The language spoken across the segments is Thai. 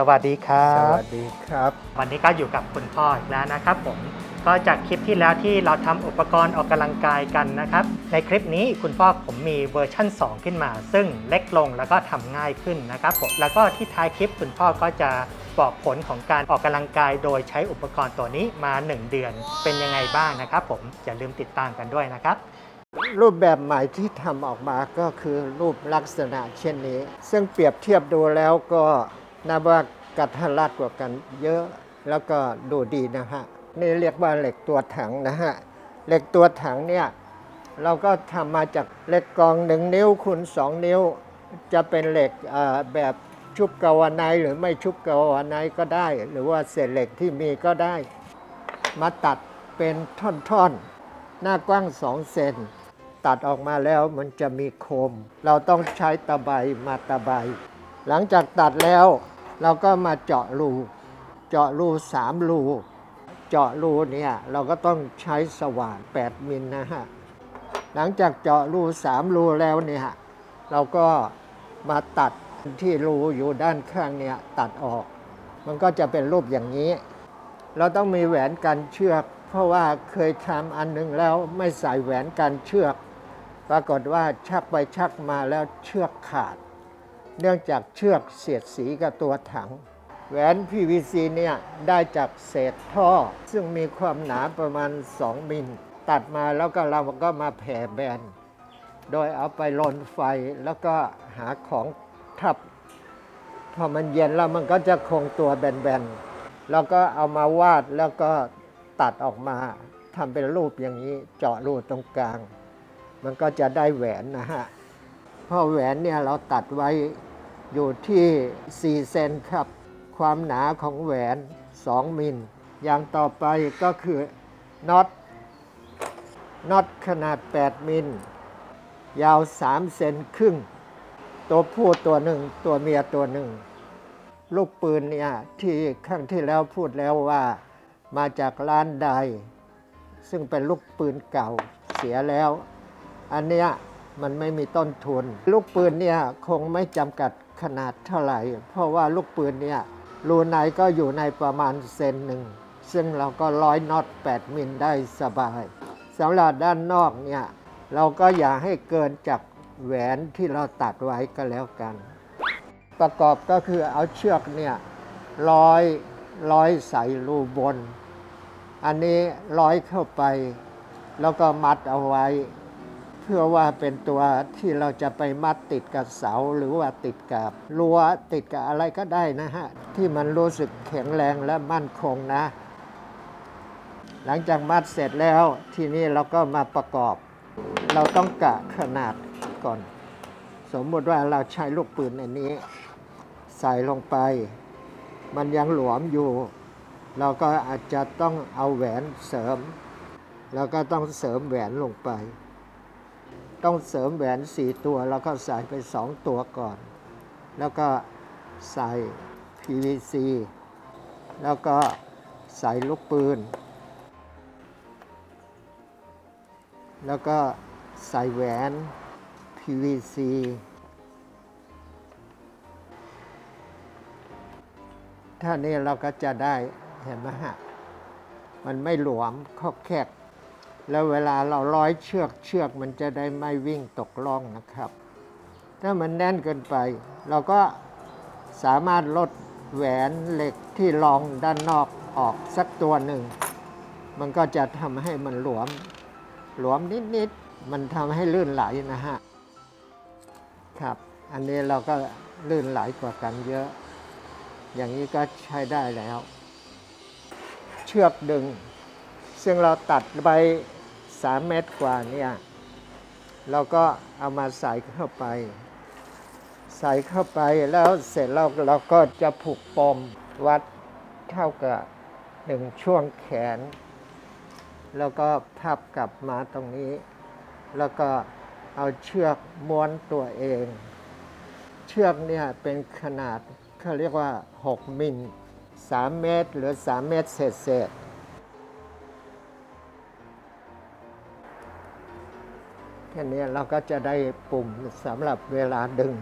สวัสดีครัสบ วัสดีครับ วันนี้ก็อยู่กับคุณพ่ออีกแล้วนะครับผมก็จากคลิปที่แล้วที่เราทำอุปกรณ์ออกกำลังกายกันนะครับ ในคลิปนี้คุณพ่อผมมีเวอร์ชั่น 2 ขึ้นมา ซึ่งเล็กลงแล้วก็ทำง่ายขึ้นนะครับผมแล้วก็ที่ท้ายคลิปคุณพ่อก็จะบอกผลของการออกกำลังกายโดยใช้อุปกรณ์ตัวนี้มา 1 เดือนเป็นยังไงบ้างนะครับ ผมอย่าลืมติดตามกันด้วยนะครับ รูปแบบใหม่ที่ทำออกมาก็คือรูปลักษณะเช่นนี้ ซึ่งเปรียบเทียบดูแล้วก็ นับว่ากระทัดรัดกว่ากันเยอะแล้วก็ดูดีนะฮะนี่เรียกว่าเหล็กตัวถังนะฮะเหล็กตัวถังเนี่ยเราก็ทำมาจากเหล็กกรองหนึ่งนิ้วคูณสองนิ้ว จะเป็นเหล็กแบบชุบกาวาไนท์หรือไม่ชุบกาวาไนท์ก็ได้ หรือว่าเศษเหล็กที่มีก็ได้ มาตัดเป็นท่อนๆ หน้ากว้าง2เซนตัดออกมาแล้วมันจะมีโคม เราต้องใช้ตะไบมาตะไบ หลังจากตัดแล้วเราก็มาเจาะรู เจาะรู3รู เจาะรูเนี่ยเราก็ต้องใช้สว่าน 8 มิลนะฮะ หลังจากเจาะรู3รูแล้วเนี่ยเราก็มาตัดที่รูอยู่ด้านข้างเนี่ยตัดออก มันก็จะเป็นรูปอย่างนี้ เราต้องมีแหวนกันเชือก เพราะว่าเคยทำอันหนึงแล้วไม่ใส่แหวนกันเชือก ปรากฏว่าชักไปชักมาแล้วเชือกขาด เนื่องจากเชือกเสียดสีกับตัวถัง แหวน PVC เนี่ยได้จากเศษท่อ ซึ่งมีความหนาประมาณ 2 มิล ตัดมาแล้วก็เราก็มาแผ่แบน โดยเอาไปลนไฟแล้วก็หาของทับ พอมันเย็นแล้วมันก็จะคงตัวแบนๆ แล้วก็เอามาวาดแล้วก็ตัดออกมาทำเป็นรูปอย่างนี้เจาะรูตรงกลาง มันก็จะได้แหวนนะฮะพราะแหวนเนี่ยเราตัดไว้ อยู่ที่ 4 เซนครับ ความหนาของแหวน 2 มิล อย่างต่อไปก็คือน็อตน็อตขนาด 8 มิล ยาว 3 เซนครึ่ง ตัวผู้ตัวหนึ่ง ตัวเมียตัวหนึ่ง ลูกปืนเนี่ยที่ครั้งที่แล้วพูดแล้วว่ามาจากร้านใด ซึ่งเป็นลูกปืนเก่าเสียแล้ว อันเนี้ยมันไม่มีต้นทุน ลูกปืนเนี่ยคงไม่จำกัด ขนาดเท่าไหร่ เพราะว่าลูกปืนเนี่ยรูไหนก็อยู่ในประมาณเซนหนึ่ง ซึ่งเราก็ร้อยน็อต8มิลได้สบายสำหรับด้านนอกเนี่ยเราก็อย่าให้เกินจากแหวนที่เราตัดไว้ก็แล้วกัน ประกอบก็คือเอาเชือกเนี่ยร้อยร้อยใส่รูบน อันนี้ร้อยเข้าไป แล้วก็มัดเอาไว้ พื่อว่าเป็นตัวที่เราจะไปมัดติดกับเสาหรือว่าติดกับรั้วติดกับอะไรก็ได้นะฮะ ที่มันรู้สึกแข็งแรงและมั่นคงนะ หลังจากมัดเสร็จแล้วทีนี้เราก็มาประกอบ เราต้องกะขนาดก่อน สมมติว่าเราใช้ลูกปืนอันนี้ ใส่ลงไป มันยังหลวมอยู่ เราก็อาจจะต้องเอาแหวนเสริม แล้วก็ต้องเสริมแหวนลงไป ต้องเสริมแหวนสี่ตัว แล้วก็ใส่ไปสองตัวก่อน แล้วก็ใส่ PVC แล้วก็ใส่ลูกปืน แล้วก็ใส่แหวน PVC ท่านี้เราก็จะได้เห็นไหมฮะ มันไม่หลวมคอแคก แล้วเวลาเราร้อยเชือกเชือกมันจะได้ไม่วิ่งตกล่องนะครับ ถ้ามันแน่นเกินไป เราก็สามารถลดแหวนเหล็กที่รองด้านนอกออกสักตัวหนึ่ง มันก็จะทำให้มันหลวม หลวมนิดๆ มันทำให้ลื่นไหลนะฮะ ครับ อันนี้เราก็ลื่นไหลกว่ากันเยอะ อย่างนี้ก็ใช้ได้แล้ว เชือกดึง ซึ่งเราตัดไป สามเมตรกว่าเนี่ยเราก็เอามาใส่เข้าไป ใส่เข้าไปแล้วเสร็จแล้วเราก็จะผูกปมวัดเท่ากับหนึ่งช่วงแขน แล้วก็พับกลับมาตรงนี้ แล้วก็เอาเชือกม้วนตัวเอง เชือกเนี่ยเป็นขนาดเขาเรียกว่า 6 มิล3เมตร หรือ 3 เมตรเศษเศษ ๆแค่นี้เราก็จะได้ปุ่มสำหรับเวลาดึง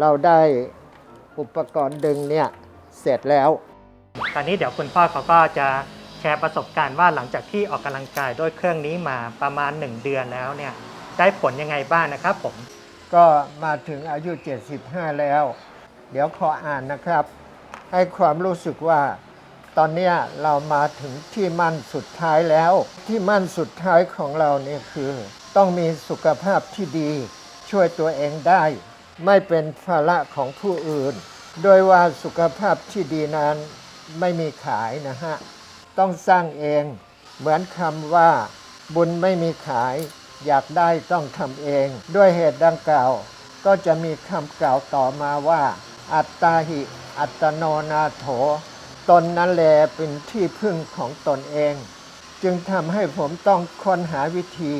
เราได้อุปกรณ์ดึงเนี่ยเสร็จแล้ว ตอนนี้เดี๋ยวคุณพ่อเขาก็จะแชร์ประสบการณ์ว่าหลังจากที่ออกกำลังกายด้วยเครื่องนี้มาประมาณ 1 เดือนแล้วเนี่ยได้ผลยังไงบ้างนะครับผม ก็มาถึงอายุ 75 แล้ว เดี๋ยวขออ่านนะครับ ให้ความรู้สึกว่า ตอนเนี้ยเรามาถึงที่มั่นสุดท้ายแล้ว ที่มั่นสุดท้ายของเราเนี่ยคือ ต้องมีสุขภาพที่ดี ช่วยตัวเองได้ ไม่เป็นภาระของผู้อื่น โดยว่าสุขภาพที่ดีนั้นไม่มีขายนะฮะ ต้องสร้างเอง เหมือนคำว่า บุญไม่มีขาย อยากได้ต้องทำเอง ด้วยเหตุดังกล่าว ก็จะมีคำกล่าวต่อมาว่า อัตตาหิ อัตโนนาโถ ตนนั้นแลเป็นที่พึ่งของตนเอง จึงทำให้ผมต้องค้นหาวิธี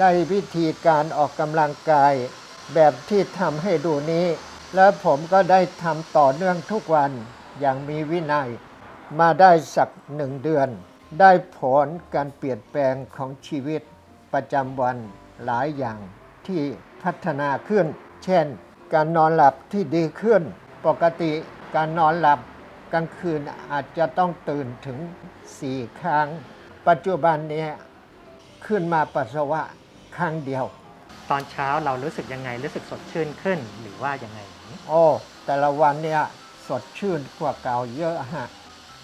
ได้วิธีการออกกำลังกาย แบบที่ทำให้ดูนี้ และผมก็ได้ทำต่อเนื่องทุกวันอย่างมีวินัย มาได้สักหนึ่งเดือน ได้ผลการเปลี่ยนแปลงของชีวิตประจำวันหลายอย่างที่พัฒนาขึ้น เช่น การนอนหลับที่ดีขึ้น ปกติการนอนหลับกลางคืนอาจจะต้องตื่นถึง 4 ครั้ง ปัจจุบันเนี้ขึ้นมาปัสสาวะ ครั้งเดียวตอนเช้าเรารู้สึกยังไงรู้สึกสดชื่นขึ้นหรือว่ายังไง โอ้แต่ละวันเนี่ยสดชื่นกว่าเก่าเยอะฮะ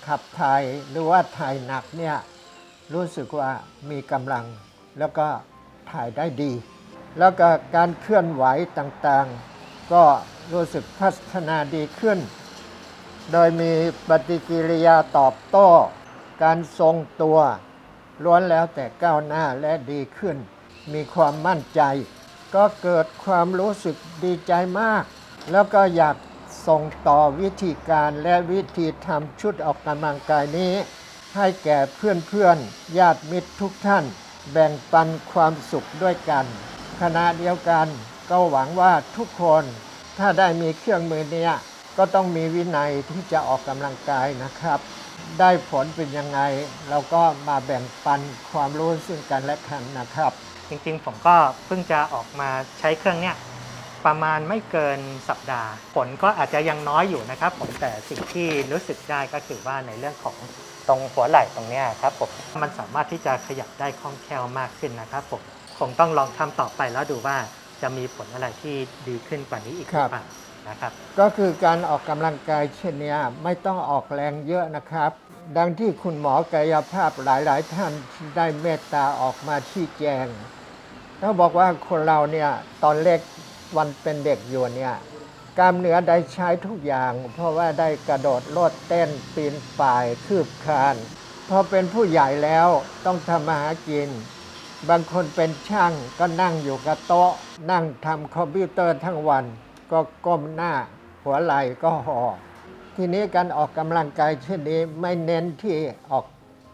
ขับถ่ายหรือว่าถ่ายหนักเนี่ยรู้สึกว่ามีกำลัง แล้วก็ถ่ายได้ดี แล้วก็การเคลื่อนไหวต่างๆ ก็รู้สึกพัฒนาดีขึ้น โดยมีปฏิกิริยาตอบโต้ การทรงตัวล้วนแล้วแต่ก้าวหน้าและดีขึ้น มีความมั่นใจ ก็เกิดความรู้สึกดีใจมาก แล้วก็อยากส่งต่อวิธีการและวิธีทำชุดออกกำลังกายนี้ ให้แก่เพื่อนๆญาติมิตรทุกท่าน แบ่งปันความสุขด้วยกันขณะเดียวกันก็หวังว่าทุกคนถ้าได้มีเครื่องมือเนี้ยก็ต้องมีวินัยที่จะออกกำลังกายนะครับ ได้ผลเป็นยังไง เราก็มาแบ่งปันความรู้ซึ่งกันและกันนะครับ จริงๆ ผมก็เพิ่งจะออกมาใช้เครื่องเนี้ยประมาณไม่เกินสัปดาห์ ผลก็อาจจะยังน้อยอยู่นะครับ ผมแต่สิ่งที่รู้สึกได้ก็คือว่าในเรื่องของตรงหัวไหล่ตรงเนี้ยครับผมมันสามารถที่จะขยับได้คล่องแคล่วมากขึ้นนะครับผมคงต้องลองทำต่อไปแล้วดูว่าจะมีผลอะไรที่ดีขึ้นกว่านี้อีกหรือเปล่านะครับ ก็คือการออกกำลังกายเช่นเนี้ยไม่ต้องออกแรงเยอะนะครับ ดังที่คุณหมอกายภาพหลาย ๆ ท่านได้เมตตาออกมาชี้แจง เขาบอกว่าคนเราเนี่ยตอนเล็กวันเป็นเด็กอยู่เนี่ยกล้ามเนื้อได้ใช้ทุกอย่าง เพราะว่าได้กระโดดโลดเต้นปีนป่ายคืบคลานพอเป็นผู้ใหญ่แล้วต้องทำมาหากิน บางคนเป็นช่างก็นั่งอยู่กับโต๊ะ นั่งทำคอมพิวเตอร์ทั้งวัน ก็ก้มหน้า หัวไหล่ก็ห่อทีนี้การออกกำลังกายเช่นนี้ไม่เน้นที่ออก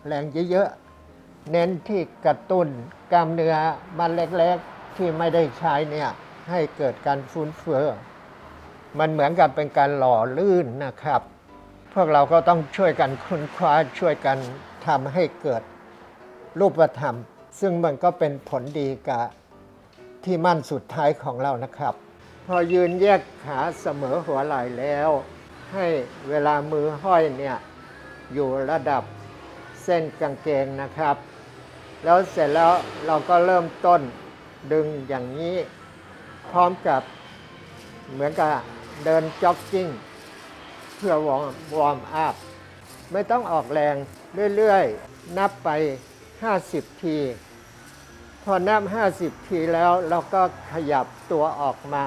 แรงเยอะๆเน้นที่กระตุ้น กล้ามเนื้อมันเล็กๆ ที่ไม่ได้ใช้เนี่ยให้เกิดการฟื้นเฟ้อมันเหมือนกับเป็นการหล่อลื่นนะครับ พวกเราก็ต้องช่วยกันค้นคว้าช่วยกันทำให้เกิดรูปธรรม ซึ่งมันก็เป็นผลดีกับที่มั่นสุดท้ายของเรานะครับ พอยืนแยกขาเสมอหัวไหล่แล้ว ให้เวลามือห้อยเนี่ยอยู่ระดับเส้นกางเกงนะครับ แล้วเสร็จแล้วเราก็เริ่มต้นดึงอย่างนี้พร้อมกับเหมือนกับเดินจ็อกกิ้ง เพื่อวอร์มวอร์มอัพไม่ต้องออกแรงเรื่อยๆ นับไป 50 ที พอนับ 50 ทีแล้วเราก็ขยับตัวออกมา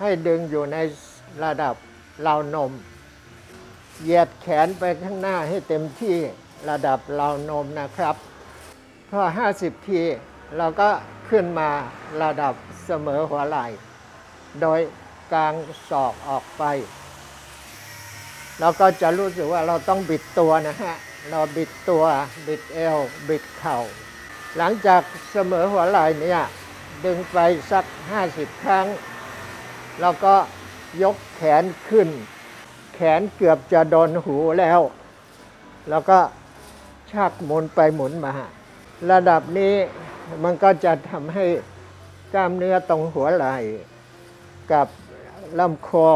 ให้ดึงอยู่ในระดับราวนม เหยียดแขนไปข้างหน้าให้เต็มที่ระดับราวนมนะครับ พอ 50 ที เราก็ขึ้นมาระดับเสมอหัวไหล่ โดยกางศอกออกไป เราก็จะรู้สึกว่าเราต้องบิดตัวนะฮะ เราบิดตัว บิดเอว บิดเข่า หลังจากเสมอหัวไหล่เนี่ยดึงไปสัก 50 ครั้งเราก็ยกแขนขึ้น แขนเกือบจะโดนหูแล้ว แล้วก็ชักหมุนไปหมุนมา ระดับนี้มันก็จะทำให้กล้ามเนื้อตรงหัวไหล่กับลำคอ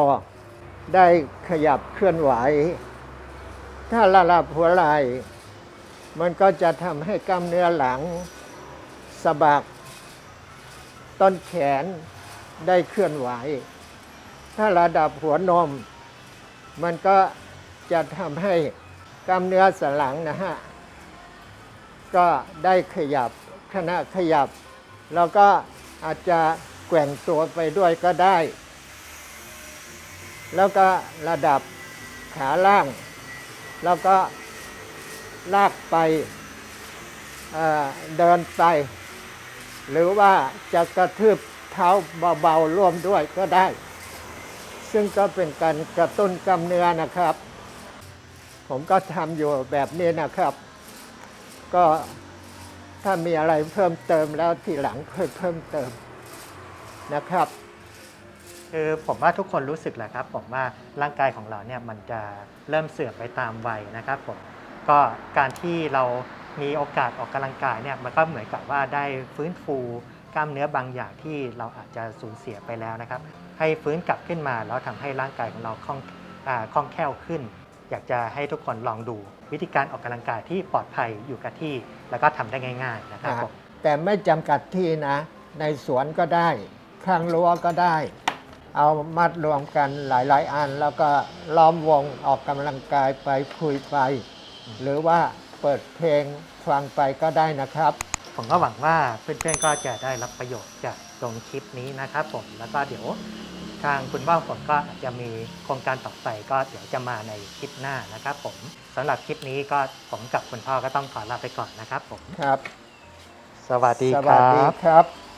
ได้ขยับเคลื่อนไหว ถ้าระลับหัวไหล่มันก็จะทำให้กล้ามเนื้อหลังสะบัก ต้นแขนได้เคลื่อนไหว ถ้าระดับหัวนม มันก็จะทำให้กล้ามเนื้อสันหลังนะฮะ ก็ได้ขยับขณะขยับเราก็อาจจะแกว่งตัวไปด้วยก็ได้ แล้วก็ระดับขาล่าง แล้วก็ลากไปเเดินไป หรือว่าจะกระทืบเท้าเบาๆร่วมด้วยก็ได้ ซึ่งก็เป็นการกระตุ้นกล้ามเนื้อนะครับ ผมก็ทำอยู่แบบนี้นะครับ ก็ถ้ามีอะไรเพิ่มเติมแล้วทีหลังค่อยเพิ่มเติมนะครับ คือผมว่าทุกคนรู้สึกแหละครับ ผมว่าร่างกายของเราเนี่ยมันจะเริ่มเสื่อมไปตามวัยนะครับผมก็การที่เรามีโอกาสออกกำลังกายเนี่ยมันก็เหมือนกับว่าได้ฟื้นฟูกล้ามเนื้อบางอย่างที่เราอาจจะสูญเสียไปแล้วนะครับ ให้ฟื้นกลับขึ้นมาแล้วทำให้ร่างกายของเราคล่องอาคล่องแคล่วขึ้น อยากจะให้ทุกคนลองดูวิธีการออกกำลังกายที่ปลอดภัยอยู่กับที่ แล้วก็ทำได้ง่าย ๆ นะครับผมแต่ไม่จำกัดที่นะ ในสวนก็ได้ข้างรั้วก็ได้ เอามัดรวมกันหลาย ๆ อัน แล้วก็ล้อมวงออกกำลังกายไปคุยไป หรือว่าเปิดเพลงฟังไปก็ได้นะครับ ผมก็หวังว่าเพื่อนๆก็จะได้รับประโยชน์จากตรงคลิปนี้นะครับผมแล้วก็เดี๋ยว ทางคุณพ่อผมก็อาจจะมีโครงการต่อไปก็เดี๋ยวจะมาในคลิปหน้านะครับผมสำหรับคลิปนี้ก็ผมกับคุณพ่อก็ต้องขอลาไปก่อนนะครับผม ครับ สวัสดีสควัสรัดีบ ครับ